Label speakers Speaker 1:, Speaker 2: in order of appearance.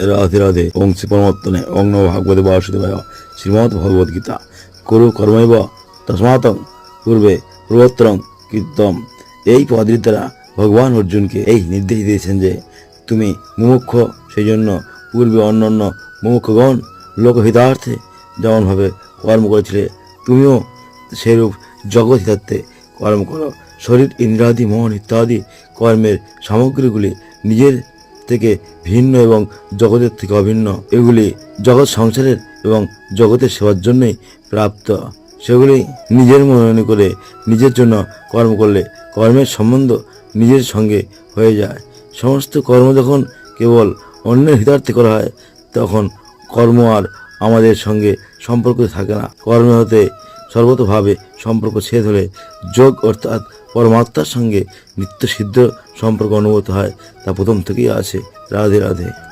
Speaker 1: রাধে রাধে, ওং শ্রী পরমাত্মনে ওং নম ভাগবতে বাসুদেবায় শ্রীমৎ ভগবদ গীতা। করু কর্মৈব তসমাতং পূর্বে পূর্বোত্তরং কীর্তম এই পদের দ্বারা ভগবান অর্জুনকে এই নির্দেশ দিয়েছেন যে, তুমি মুমুক্ষ সেই জন্য পূর্বে অন্যান্য মুমুক্ষগণ লোকহিতার্থে যেমনভাবে কর্ম করেছিলে, তুমিও সেরূপ জগৎ হিতার্থে কর্ম করো। শরীর, ইন্দ্রাদি, মন ইত্যাদি কর্মের সামগ্রীগুলি নিজের থেকে ভিন্ন এবং জগতের থেকে অভিন্ন। এগুলি জগৎ সংসারের এবং জগতের সেবার জন্যই প্রাপ্ত। সেগুলি নিজের মনে করে নিজের জন্য কর্ম করলে কর্মের সম্বন্ধ নিজের সঙ্গে হয়ে যায়। সমস্ত কর্ম যখন কেবল অন্যের হিতার্থে করা হয়, তখন কর্ম আর আমাদের সঙ্গে সম্পর্ক থাকে না। কর্ম হতে সর্বতভাবে সম্পর্ক ছেদ হলে যোগ অর্থাৎ পরমাত্মার সঙ্গে নিত্য সিদ্ধ সম্পর্ক অনুভূত হয়, তা প্রথম থেকেই আছে, রাধে রাধে।